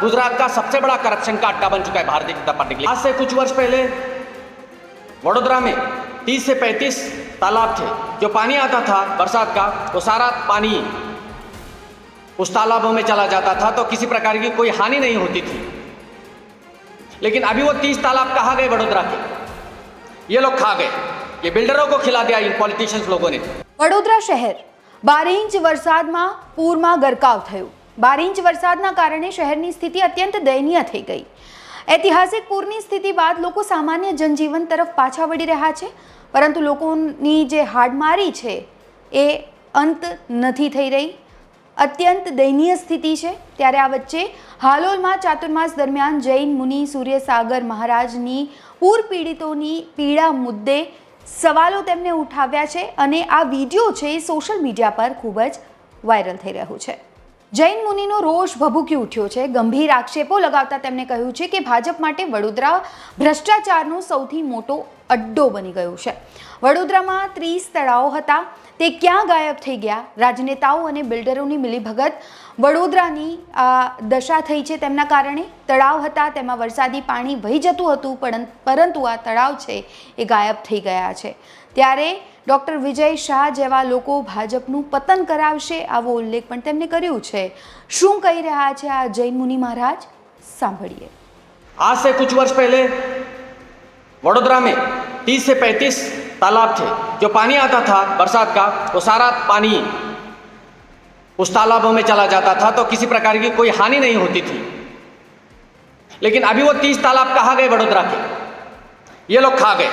गुजरात का सबसे बड़ा करप्शन का अड्डा बन चुका है भारतीय जनता पार्टी के लिए आज से कुछ वर्ष पहले वडोदरा में 30 से 35 तालाब थे जो पानी आता था बरसात का वो सारा पानी उस तालाबों में चला जाता था तो किसी प्रकार की कोई हानि नहीं होती थी लेकिन अभी वो 30 तालाब कहाँ गए वडोदरा के ये लोग खा गए ये बिल्डरों को खिला दिया इन पॉलिटिशियंस लोगों ने વડોદરા શહેર બાર ઇંચ વરસાદમાં પૂરમાં ગરકાવ થયું બાર ઇંચ વરસાદના કારણે શહેરની સ્થિતિ અત્યંત દયનીય થઈ ગઈ. ઐતિહાસિક પૂરની સ્થિતિ બાદ લોકો સામાન્ય જનજીવન તરફ પાછા વળી રહ્યા છે, પરંતુ લોકોની જે હાડમારી છે એ અંત નથી થઈ રહી. અત્યંત દયનીય સ્થિતિ છે. ત્યારે આ વચ્ચે હાલોલમાં ચાતુર્માસ દરમિયાન જૈન મુનિ સૂર્યસાગર મહારાજની પૂર પીડિતોની પીડા મુદ્દે સવાલો તેમને ઉઠાવ્યા છે અને આ વીડિયો છે એ સોશિયલ મીડિયા પર ખૂબ જ વાયરલ થઈ રહ્યું છે. જૈન મુનિનો રોષ ભભૂકી ઉઠ્યો છે. ગંભીર આક્ષેપો લગાવતા તેમણે કહ્યું છે કે ભાજપ માટે વડોદરા ભ્રષ્ટાચારનો સૌથી મોટો અડ્ડો બની ગયું છે. વડોદરામાં ત્રીસ તળાવો હતા. તે ક્યાં ગાયબ થઈ ગયા? રાજનેતાઓ અને બિલ્ડરોની મિલીભગત વડોદરાની દશા થઈ છે તેમના કારણે. તળાવ હતા, તેમાં વરસાદી પાણી વહી જતું હતું પરંતુ આ તળાવ છે એ ગાયબ થઈ ગયા છે. ત્યારે ડૉક્ટર વિજય શાહ જેવા લોકો ભાજપનું પતન કરાવશે આવો ઉલ્લેખ પણ તેમણે કર્યું છે. શું કહી રહ્યા છે આ જૈન મુનિ મહારાજ? સાંભળીએ. આ સે કુછ વર્ષ પહેલે वडोदरा में 30 से 35 तालाब थे। जो पानी आता था बरसात का, वो सारा पानी उस तालाबों में चला जाता था तो किसी प्रकार की कोई हानि नहीं होती थी। लेकिन अभी वो 30 तालाब कहाँ गए वडोदरा के? ये लोग खा गए।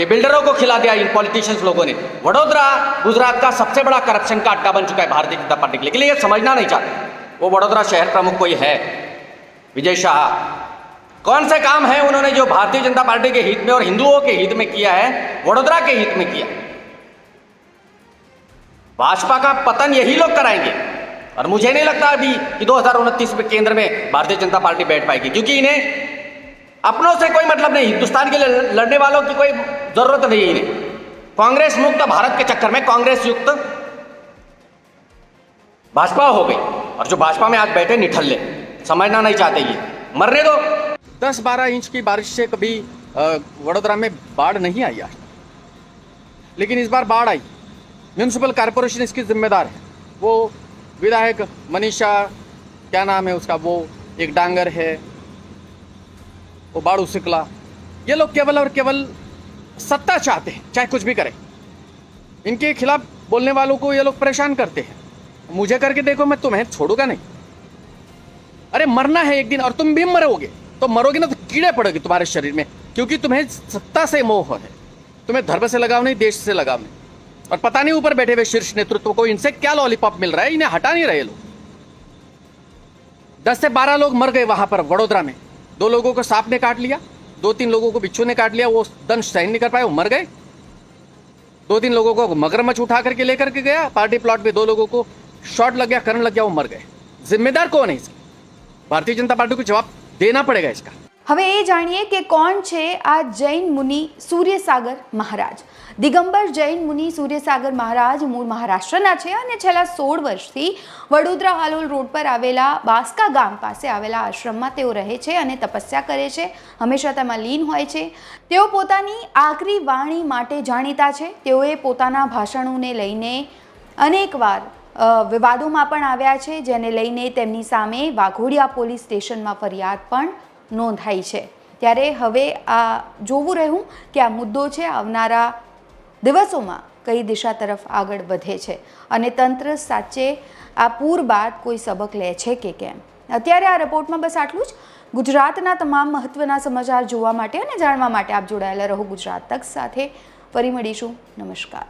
ये बिल्डरों को खिला दिया इन पॉलिटिशियंस लोगों ने। वडोदरा गुजरात का सबसे बड़ा करप्शन का अड्डा बन चुका है भारतीय जनता पार्टी के लिए। लेकिन ये समझना नहीं चाहते। वो वडोदरा शहर प्रमुख कोई है? विजय शाह। कौन से काम है उन्होंने जो भारतीय जनता पार्टी के हित में और हिंदुओं के हित में किया है, वडोदरा के हित में किया? भाजपा का पतन यही लोग कराएँगे। और मुझे नहीं लगता अभी कि दो में केंद्र में भारतीय जनता पार्टी बैठ पाएगी, क्योंकि इन्हें अपनों से कोई मतलब नहीं, हिंदुस्तान के लिए लड़ने वालों की कोई ज़रूरत नहीं है इन्हें। कांग्रेस मुक्त, भारत के चक्कर में कांग्रेस युक्त भाजपा हो गई। और जो भाजपा में आज बैठे निठल्ले, समझना नहीं चाहते ये। मरने दो। दस बारह इंच की बारिश से कभी वडोदरा में बाढ़ नहीं आई आज लेकिन इस बार बाढ़ आई। म्यूनसिपल कॉरपोरेशन इसकी जिम्मेदार है। वो विधायक मनीषा, क्या नाम है उसका, वो एक डांगर है। वो बाड़ू सिकला ये लोग केवल और केवल सत्ता चाहते हैं, चाहे कुछ भी करें। इनके खिलाफ बोलने वालों को ये लोग परेशान करते हैं। मुझे करके देखो मैं तुम्हें छोड़ूँगा नहीं। अरे मरना है एक दिन और तुम भी मरोगे। तो मरोगे ना तो कीड़े पड़ोगे तुम्हारे शरीर में, क्योंकि तुम्हें सत्ता से मोह है। तुम्हें धर्म से लगाव नहीं, देश से लगाव नहीं। और पता नहीं ऊपर बैठे हुए शीर्ष नेतृत्व को इनसे क्या लॉलीपॉप मिल रहा है, इन्हें हटा नहीं रहे लोग। दस से बारह लोग मर गए वहाँ पर वडोदरा में। दो लोगों को सांप ने काट लिया, दो तीन लोगों को बिच्छू ने काट लिया, वो दंश सहन नहीं कर पाए, वो मर गए। दो तीन लोगों को मगरमच्छ उठा करके लेकर के गया, पार्टी प्लॉट में दो लोगों को शॉट लग गया करंट लग गया, वो मर गए। जिम्मेदार कौन है इसका? भारतीय जनता पार्टी को जवाब देना पड़ेगा इसका હવે એ જાણીએ કે કોણ છે આ જૈન મુનિ સૂર્યસાગર મહારાજ દિગંબર જૈન મુનિ સૂર્યસાગર મહારાજ મૂળ મહારાષ્ટ્રના છે અને છેલ્લા સોળ વર્ષથી વડોદરા હાલોલ રોડ પર આવેલા બાસ્કા ગામ પાસે આવેલા આશ્રમમાં તેઓ રહે છે અને તપસ્યા કરે છે હંમેશા તેમાં લીન હોય છે તેઓ પોતાની આકરી વાણી માટે જાણીતા છે તેઓએ પોતાના ભાષણોને લઈને અનેકવાર અ, વિવાદોમાં પણ આવ્યા છે, જેને લઈને તેમની સામે વાઘોડિયા પોલીસ સ્ટેશનમાં ફરિયાદ પણ નોંધાઈ છે. ત્યારે હવે આ જોવું રહ્યું કે આ મુદ્દો છે, આવનારા દિવસોમાં કઈ દિશા તરફ આગળ વધે છે અને તંત્ર સાચે આ પૂર બાદ કોઈ સબક લે છે કે કેમ? અત્યારે આ રિપોર્ટમાં બસ આટલું જ. ગુજરાતના તમામ મહત્ત્વના સમાચાર જોવા માટે અને જાણવા માટે આપ જોડાયેલા રહો ગુજરાત તક સાથે. ફરી મળીશું. નમસ્કાર.